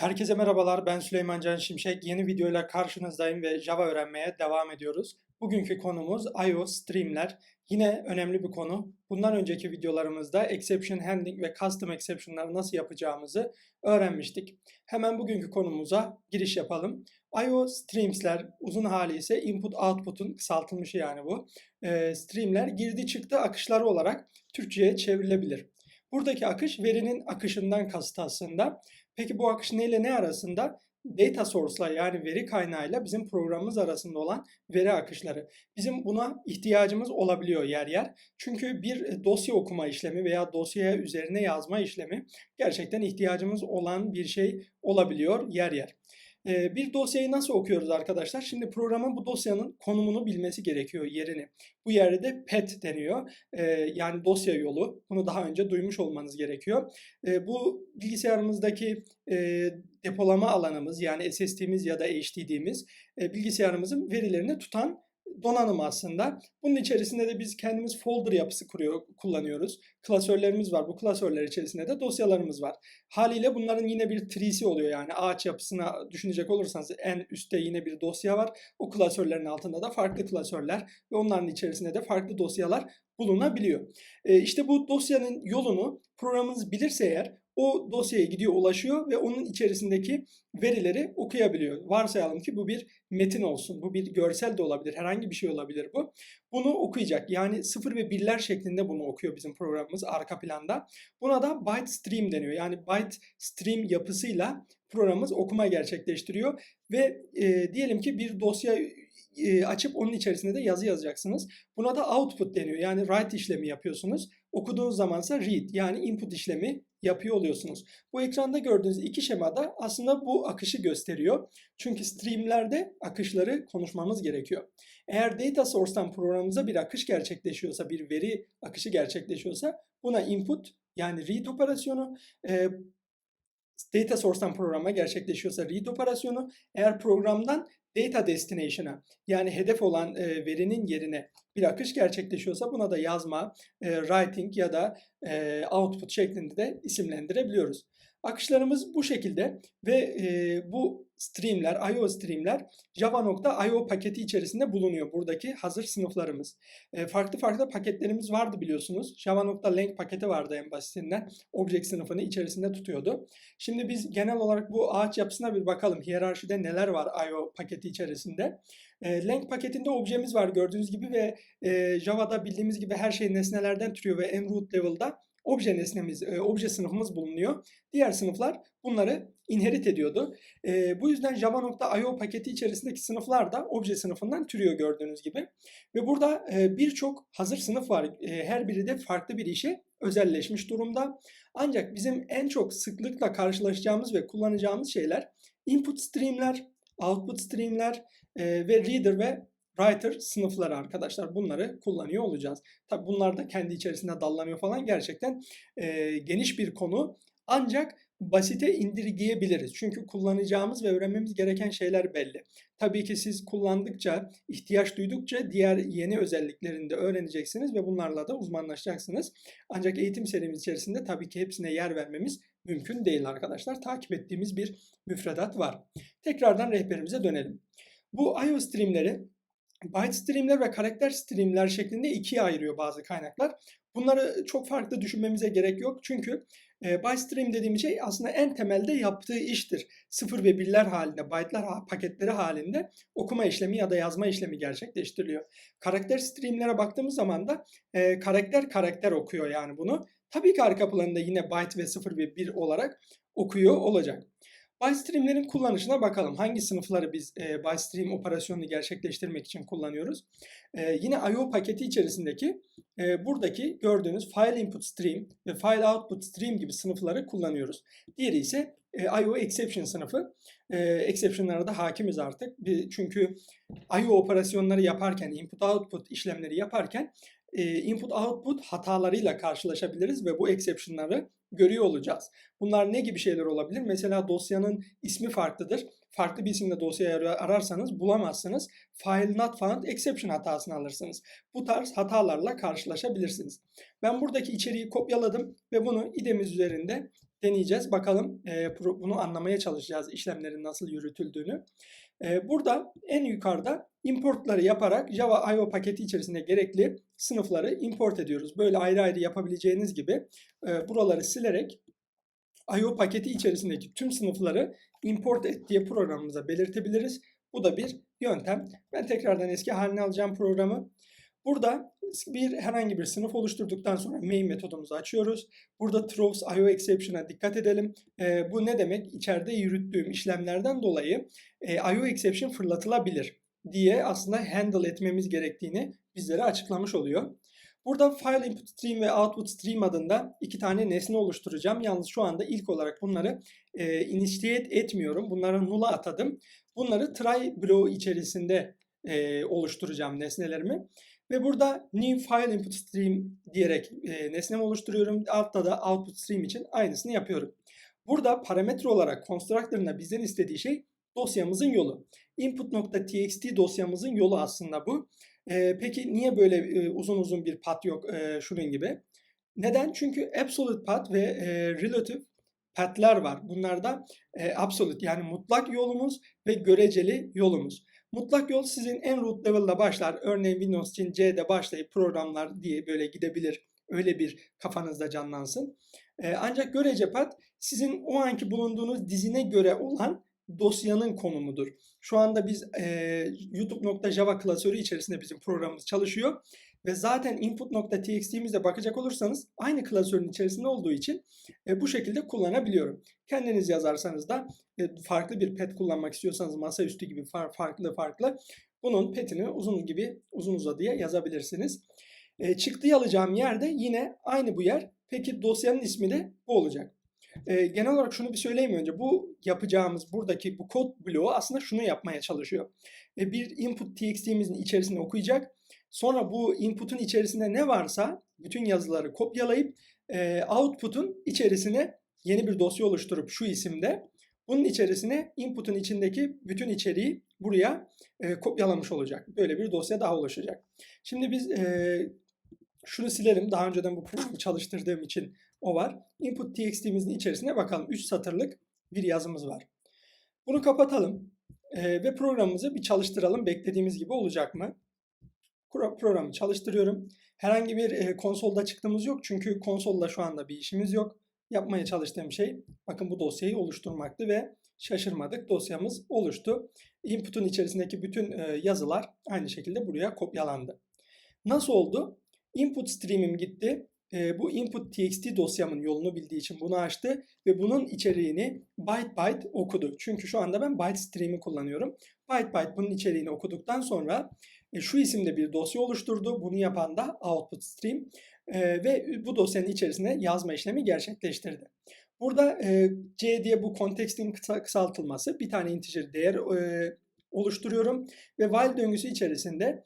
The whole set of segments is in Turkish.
Herkese merhabalar, ben Süleyman Can Şimşek. Yeni videoyla karşınızdayım ve Java öğrenmeye devam ediyoruz. Bugünkü konumuz I.O. Streamler. Yine önemli bir konu. Bundan önceki videolarımızda exception handling ve custom exception'ları nasıl yapacağımızı öğrenmiştik. Hemen bugünkü konumuza giriş yapalım. I.O. streams'ler, uzun hali ise input output'un kısaltılmışı yani bu. Ee, streamler girdi çıktı akışları olarak Türkçe'ye çevrilebilir. Buradaki akış verinin akışından kasıt aslında. Peki bu akış neyle ne arasında? Data source'la yani veri kaynağıyla bizim programımız arasında olan veri akışları. Bizim buna ihtiyacımız olabiliyor yer yer. Çünkü bir dosya okuma işlemi veya dosyaya üzerine yazma işlemi gerçekten ihtiyacımız olan bir şey olabiliyor yer yer. Ee, Bir dosyayı nasıl okuyoruz arkadaşlar? Şimdi programın bu dosyanın konumunu bilmesi gerekiyor, yerini. Bu yerde de PET deniyor. Ee, Yani dosya yolu. Bunu daha önce duymuş olmanız gerekiyor. Ee, Bu bilgisayarımızdaki e, depolama alanımız yani SSD'miz ya da HDD'miz e, bilgisayarımızın verilerini tutan donanım aslında. Bunun içerisinde de biz kendimiz folder yapısı kuruyor, kullanıyoruz. Klasörlerimiz var. Bu klasörler içerisinde de dosyalarımız var. Haliyle bunların yine bir tree'si oluyor yani ağaç yapısına düşünecek olursanız en üstte yine bir dosya var. O klasörlerin altında da farklı klasörler ve onların içerisinde de farklı dosyalar bulunabiliyor. E, işte bu dosyanın yolunu programımız bilirse eğer o dosyaya gidiyor, ulaşıyor ve onun içerisindeki verileri okuyabiliyor. Varsayalım ki bu bir metin olsun, bu bir görsel de olabilir, herhangi bir şey olabilir bu. Bunu okuyacak. Yani sıfır ve birler şeklinde bunu okuyor bizim programımız arka planda. Buna da byte stream deniyor. Yani byte stream yapısıyla programımız okuma gerçekleştiriyor ve e, diyelim ki bir dosya açıp onun içerisinde de yazı yazacaksınız. Buna da output deniyor. Yani write işlemi yapıyorsunuz. Okuduğunuz zamansa read yani input işlemi yapıyor oluyorsunuz. Bu ekranda gördüğünüz iki şemada aslında bu akışı gösteriyor. Çünkü streamlerde akışları konuşmamız gerekiyor. Eğer data source'tan programımıza bir akış gerçekleşiyorsa, bir veri akışı gerçekleşiyorsa buna input yani read operasyonu, e, data source'tan programa gerçekleşiyorsa read operasyonu, eğer programdan data destination'a yani hedef olan e, verinin yerine bir akış gerçekleşiyorsa buna da yazma, e, writing ya da e, output şeklinde de isimlendirebiliyoruz. Akışlarımız bu şekilde ve e, bu streamler, I.O. streamler Java.io paketi içerisinde bulunuyor. Buradaki hazır sınıflarımız. E, farklı farklı paketlerimiz vardı biliyorsunuz. Java.lang paketi vardı en basitinden. Object sınıfını içerisinde tutuyordu. Şimdi biz genel olarak bu ağaç yapısına bir bakalım. Hiyerarşide neler var I.O. paketi içerisinde. E, lang paketinde objemiz var gördüğünüz gibi ve e, Java'da bildiğimiz gibi her şey nesnelerden türüyor ve en root level'da obje nesnemiz, e, obje sınıfımız bulunuyor. Diğer sınıflar bunları inherit ediyordu. E, bu yüzden Java.io paketi içerisindeki sınıflar da obje sınıfından türüyor gördüğünüz gibi. Ve burada e, birçok hazır sınıf var. E, her biri de farklı bir işe özelleşmiş durumda. Ancak bizim en çok sıklıkla karşılaşacağımız ve kullanacağımız şeyler input streamler, output streamler e, ve reader ve writer sınıfları arkadaşlar. Bunları kullanıyor olacağız. Tabi bunlar da kendi içerisinde dallanıyor falan. Gerçekten e, geniş bir konu. Ancak basite indirgeyebiliriz. Çünkü kullanacağımız ve öğrenmemiz gereken şeyler belli. Tabii ki siz kullandıkça, ihtiyaç duydukça diğer yeni özelliklerini de öğreneceksiniz ve bunlarla da uzmanlaşacaksınız. Ancak eğitim serimiz içerisinde tabii ki hepsine yer vermemiz mümkün değil arkadaşlar. Takip ettiğimiz bir müfredat var. Tekrardan rehberimize dönelim. Bu I.O. streamleri byte streamler ve karakter streamler şeklinde ikiye ayırıyor bazı kaynaklar. Bunları çok farklı düşünmemize gerek yok. Çünkü e, byte stream dediğim şey aslında en temelde yaptığı iştir. Sıfır ve birler halinde, byte'lar paketleri halinde okuma işlemi ya da yazma işlemi gerçekleştiriliyor. Karakter streamlere baktığımız zaman da e, karakter karakter okuyor yani bunu. Tabii ki arka planında yine byte ve sıfır ve bir olarak okuyor olacak. ByteStream'lerin kullanışına bakalım. Hangi sınıfları biz e, ByteStream operasyonunu gerçekleştirmek için kullanıyoruz? E, yine I.O. paketi içerisindeki e, buradaki gördüğünüz File Input Stream ve File Output Stream gibi sınıfları kullanıyoruz. Diğeri ise e, I.O. Exception sınıfı. E, exception'lara da hakimiz artık. Bir, çünkü I.O. operasyonları yaparken, input output işlemleri yaparken input output hatalarıyla karşılaşabiliriz ve bu exception'ları görüyor olacağız. Bunlar ne gibi şeyler olabilir? Mesela dosyanın ismi farklıdır. Farklı bir isimle dosyayı ararsanız bulamazsınız. File not found exception hatasını alırsınız. Bu tarz hatalarla karşılaşabilirsiniz. Ben buradaki içeriği kopyaladım ve bunu idemiz üzerinde deneyeceğiz. Bakalım e, bunu anlamaya çalışacağız işlemlerin nasıl yürütüldüğünü. E, burada en yukarıda importları yaparak Java I.O. paketi içerisinde gerekli sınıfları import ediyoruz. Böyle ayrı ayrı yapabileceğiniz gibi e, buraları silerek I.O. paketi içerisindeki tüm sınıfları import et diye programımıza belirtebiliriz. Bu da bir yöntem. Ben tekrardan eski haline alacağım programı. Burada bir herhangi bir sınıf oluşturduktan sonra main metodumuzu açıyoruz. Burada throws IO exception'a dikkat edelim. Ee, bu ne demek? İçeride yürüttüğüm işlemlerden dolayı e, IO exception fırlatılabilir diye aslında handle etmemiz gerektiğini bizlere açıklamış oluyor. Burada file input stream ve output stream adında iki tane nesne oluşturacağım. Yalnız şu anda ilk olarak bunları e, initiate etmiyorum. Bunları null'a atadım. Bunları try bloğu içerisinde e, oluşturacağım nesnelerimi. Ve burada new file input stream diyerek e, nesnemi oluşturuyorum. Altta da output stream için aynısını yapıyorum. Burada parametre olarak constructor'ına bizden istediği şey dosyamızın yolu. Input.txt dosyamızın yolu aslında bu. E, peki niye böyle e, uzun uzun bir path yok e, şunun gibi? Neden? Çünkü absolute path ve e, relative path'ler var. Bunlarda e, absolute yani mutlak yolumuz ve göreceli yolumuz. Mutlak yol sizin en root level'da başlar. Örneğin Windows için C'de başlayıp programlar diye böyle gidebilir. Öyle bir kafanızda canlansın. E, ancak görece path sizin o anki bulunduğunuz dizine göre olan dosyanın konumudur. Şu anda biz e, youtube.java klasörü içerisinde bizim programımız çalışıyor. Ve zaten input.txt'mizde bakacak olursanız aynı klasörün içerisinde olduğu için e, bu şekilde kullanabiliyorum. Kendiniz yazarsanız da e, farklı bir pet kullanmak istiyorsanız masaüstü gibi far, farklı farklı bunun petini uzun gibi uzun uzadıya yazabilirsiniz. E, çıktıyı alacağım yerde yine aynı bu yer. Peki dosyanın ismi de bu olacak. E, genel olarak şunu bir söyleyeyim önce. Bu yapacağımız buradaki bu kod bloğu aslında şunu yapmaya çalışıyor. E, bir input txt'imizin içerisine okuyacak. Sonra bu input'un içerisinde ne varsa bütün yazıları kopyalayıp e, output'un içerisine yeni bir dosya oluşturup şu isimde bunun içerisine input'un içindeki bütün içeriği buraya e, kopyalamış olacak. Böyle bir dosya daha oluşacak. Şimdi biz e, şunu silerim. Daha önceden bu programı çalıştırdığım için o var. Input txt'imizin içerisine bakalım. 3 satırlık bir yazımız var. Bunu kapatalım e, ve programımızı bir çalıştıralım. Beklediğimiz gibi olacak mı? Programı çalıştırıyorum. Herhangi bir e, konsolda çıktığımız yok. Çünkü konsolda şu anda bir işimiz yok. Yapmaya çalıştığım şey bakın bu dosyayı oluşturmaktı ve şaşırmadık. Dosyamız oluştu. Input'un içerisindeki bütün e, yazılar aynı şekilde buraya kopyalandı. Nasıl oldu? Input stream'im gitti. E, bu input txt dosyamın yolunu bildiği için bunu açtı ve bunun içeriğini byte byte okudu. Çünkü şu anda ben byte stream'i kullanıyorum. Byte byte bunun içeriğini okuduktan sonra e, şu isimde bir dosya oluşturdu. Bunu yapan da output stream e, ve bu dosyanın içerisine yazma işlemi gerçekleştirdi. Burada e, C diye bu kontekstin kısa, kısaltılması bir tane integer değer oluşturuyorum ve while döngüsü içerisinde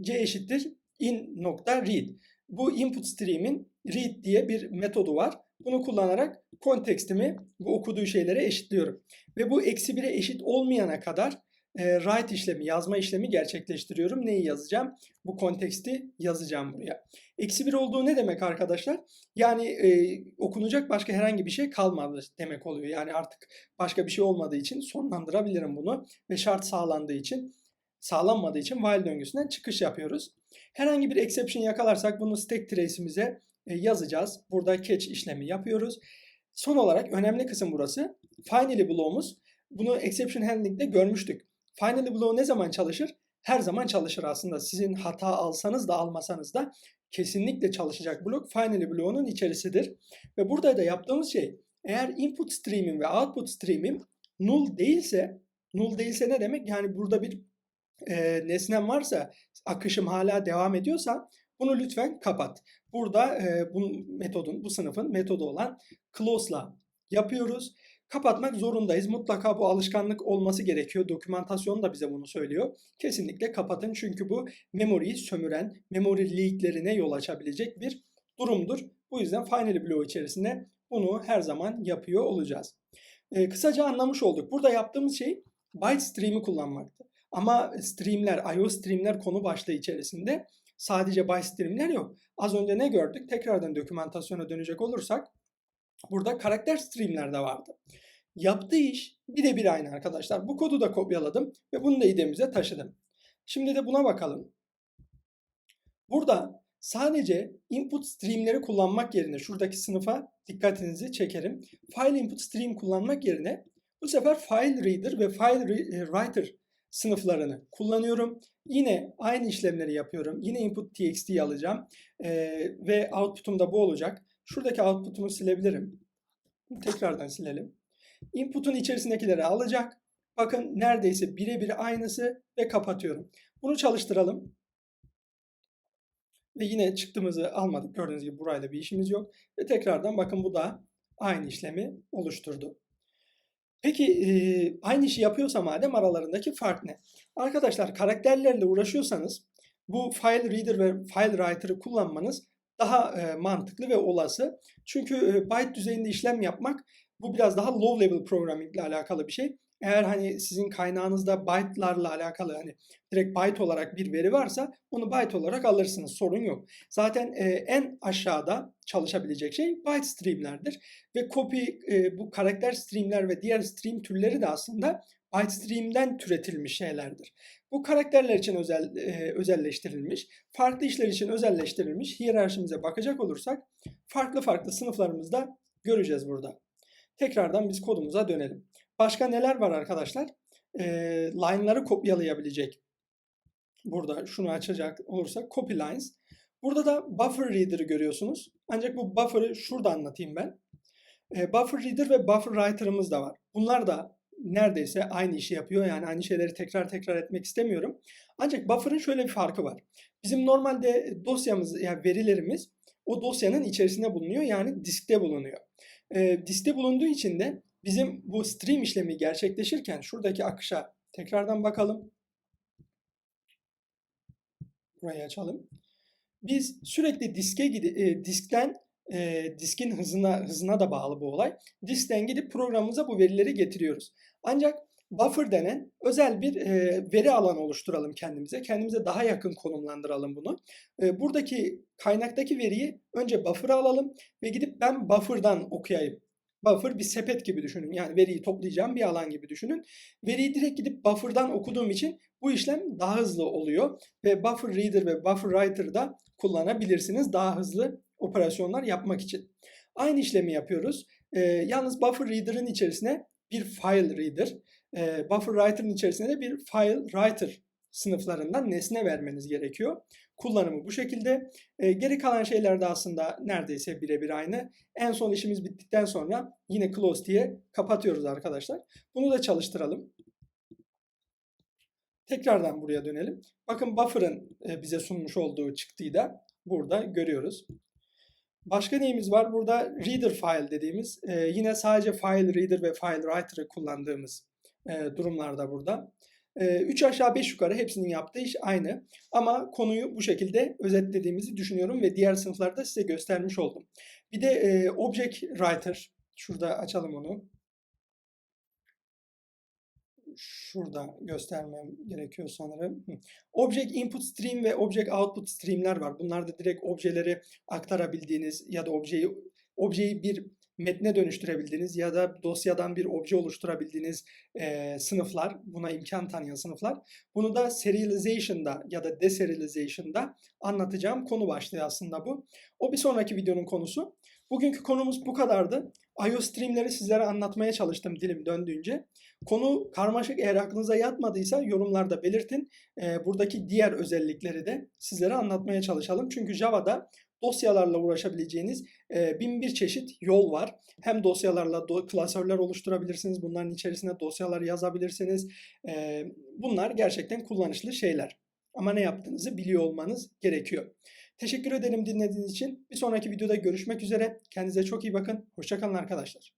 C eşittir in nokta read. Bu input stream'in read diye bir metodu var. Bunu kullanarak kontekstimi bu okuduğu şeylere eşitliyorum. Ve bu eksi 1'e eşit olmayana kadar e, write işlemi, yazma işlemi gerçekleştiriyorum. Neyi yazacağım? Bu konteksti yazacağım buraya. Eksi 1 olduğu ne demek arkadaşlar? Yani e, okunacak başka herhangi bir şey kalmadı demek oluyor. Yani artık başka bir şey olmadığı için sonlandırabilirim bunu. Ve şart sağlandığı için, sağlanmadığı için while döngüsünden çıkış yapıyoruz. Herhangi bir exception yakalarsak bunu stack trace'imize e, yazacağız. Burada catch işlemi yapıyoruz. Son olarak önemli kısım burası. Finally bloğumuz. Bunu exception handling'de görmüştük. Finally bloğu ne zaman çalışır? Her zaman çalışır aslında. Sizin hata alsanız da almasanız da kesinlikle çalışacak blok finally bloğunun içerisidir. Ve burada da yaptığımız şey eğer input stream'im ve output stream'im null değilse null değilse ne demek? Yani burada bir e, nesnem varsa akışım hala devam ediyorsa bunu lütfen kapat. Burada e, bu metodun, bu sınıfın metodu olan close'la yapıyoruz. Kapatmak zorundayız. Mutlaka bu alışkanlık olması gerekiyor. Dokümantasyon da bize bunu söylüyor. Kesinlikle kapatın çünkü bu memoriyi sömüren, memory leaklerine yol açabilecek bir durumdur. Bu yüzden Finally bloğu içerisinde bunu her zaman yapıyor olacağız. E, kısaca anlamış olduk. Burada yaptığımız şey byte stream'i kullanmaktı. Ama streamler, IO streamler konu başlığı içerisinde sadece byte streamler yok. Az önce ne gördük? Tekrardan dokümantasyona dönecek olursak Burada karakter streamler de vardı. Yaptığı iş birebir aynı arkadaşlar. Bu kodu da kopyaladım ve bunu da IDE'mize taşıdım. Şimdi de buna bakalım. Burada sadece input streamleri kullanmak yerine şuradaki sınıfa dikkatinizi çekerim. File input stream kullanmak yerine bu sefer file reader ve file writer sınıflarını kullanıyorum. Yine aynı işlemleri yapıyorum. Yine input txt'yi alacağım. Ee, ve output'um da bu olacak. Şuradaki output'umu silebilirim. Tekrardan silelim. Input'un içerisindekileri alacak. Bakın neredeyse birebir aynısı ve kapatıyorum. Bunu çalıştıralım. Ve yine çıktığımızı almadık. Gördüğünüz gibi burayla bir işimiz yok. Ve tekrardan bakın bu da aynı işlemi oluşturdu. Peki e, aynı işi yapıyorsa madem aralarındaki fark ne? Arkadaşlar karakterlerle uğraşıyorsanız bu file reader ve file writer'ı kullanmanız daha e, mantıklı ve olası. Çünkü e, byte düzeyinde işlem yapmak bu biraz daha low level programming ile alakalı bir şey. Eğer hani sizin kaynağınızda byte'larla alakalı hani direkt byte olarak bir veri varsa onu byte olarak alırsınız. Sorun yok. Zaten e, en aşağıda çalışabilecek şey byte streamlerdir. Ve copy e, bu karakter streamler ve diğer stream türleri de aslında byte stream'den türetilmiş şeylerdir. Bu karakterler için özel e, özelleştirilmiş, farklı işler için özelleştirilmiş hiyerarşimize bakacak olursak farklı farklı sınıflarımızda göreceğiz burada. Tekrardan biz kodumuza dönelim. Başka neler var arkadaşlar? E, line'ları kopyalayabilecek. Burada şunu açacak olursak copy lines. Burada da buffer reader'ı görüyorsunuz. Ancak bu buffer'ı şurada anlatayım ben. E, buffer reader ve buffer writer'ımız da var. Bunlar da neredeyse aynı işi yapıyor. Yani aynı şeyleri tekrar tekrar etmek istemiyorum. Ancak buffer'ın şöyle bir farkı var. Bizim normalde dosyamız yani verilerimiz o dosyanın içerisinde bulunuyor. Yani diskte bulunuyor. E, diskte bulunduğu için de bizim bu stream işlemi gerçekleşirken şuradaki akışa tekrardan bakalım. Burayı açalım. Biz sürekli diske e, diskten e, diskin hızına hızına da bağlı bu olay. Diskten gidip programımıza bu verileri getiriyoruz. Ancak buffer denen özel bir e, veri alanı oluşturalım kendimize. Kendimize daha yakın konumlandıralım bunu. E, buradaki kaynaktaki veriyi önce buffer'a alalım ve gidip ben buffer'dan okuyayım. Buffer bir sepet gibi düşünün. Yani veriyi toplayacağım bir alan gibi düşünün. Veriyi direkt gidip buffer'dan okuduğum için bu işlem daha hızlı oluyor. Ve buffer reader ve buffer writer'ı da kullanabilirsiniz daha hızlı operasyonlar yapmak için. Aynı işlemi yapıyoruz. E, yalnız buffer reader'ın içerisine bir file reader, e, buffer writer'ın içerisine de bir file writer sınıflarından nesne vermeniz gerekiyor. Kullanımı bu şekilde. E, geri kalan şeyler de aslında neredeyse birebir aynı. En son işimiz bittikten sonra yine close diye kapatıyoruz arkadaşlar. Bunu da çalıştıralım. Tekrardan buraya dönelim. Bakın buffer'ın e, bize sunmuş olduğu çıktıyı da burada görüyoruz. Başka neyimiz var? Burada reader file dediğimiz e, yine sadece file reader ve file writer'ı kullandığımız e, durumlarda burada. 3 aşağı 5 yukarı hepsinin yaptığı iş aynı. Ama konuyu bu şekilde özetlediğimizi düşünüyorum ve diğer sınıflarda size göstermiş oldum. Bir de e, Object Writer. Şurada açalım onu. Şurada göstermem gerekiyor sanırım. Object Input Stream ve Object Output Stream'ler var. Bunlar da direkt objeleri aktarabildiğiniz ya da objeyi objeyi bir metne dönüştürebildiğiniz ya da dosyadan bir obje oluşturabildiğiniz e, sınıflar, buna imkan tanıyan sınıflar. Bunu da serialization'da ya da deserialization'da anlatacağım konu başlığı aslında bu. O bir sonraki videonun konusu. Bugünkü konumuz bu kadardı. IO streamleri sizlere anlatmaya çalıştım dilim döndüğünce. Konu karmaşık eğer aklınıza yatmadıysa yorumlarda belirtin. E, buradaki diğer özellikleri de sizlere anlatmaya çalışalım. Çünkü Java'da dosyalarla uğraşabileceğiniz e, bin bir çeşit yol var. Hem dosyalarla do klasörler oluşturabilirsiniz. Bunların içerisine dosyalar yazabilirsiniz. E, bunlar gerçekten kullanışlı şeyler. Ama ne yaptığınızı biliyor olmanız gerekiyor. Teşekkür ederim dinlediğiniz için. Bir sonraki videoda görüşmek üzere. Kendinize çok iyi bakın. Hoşçakalın arkadaşlar.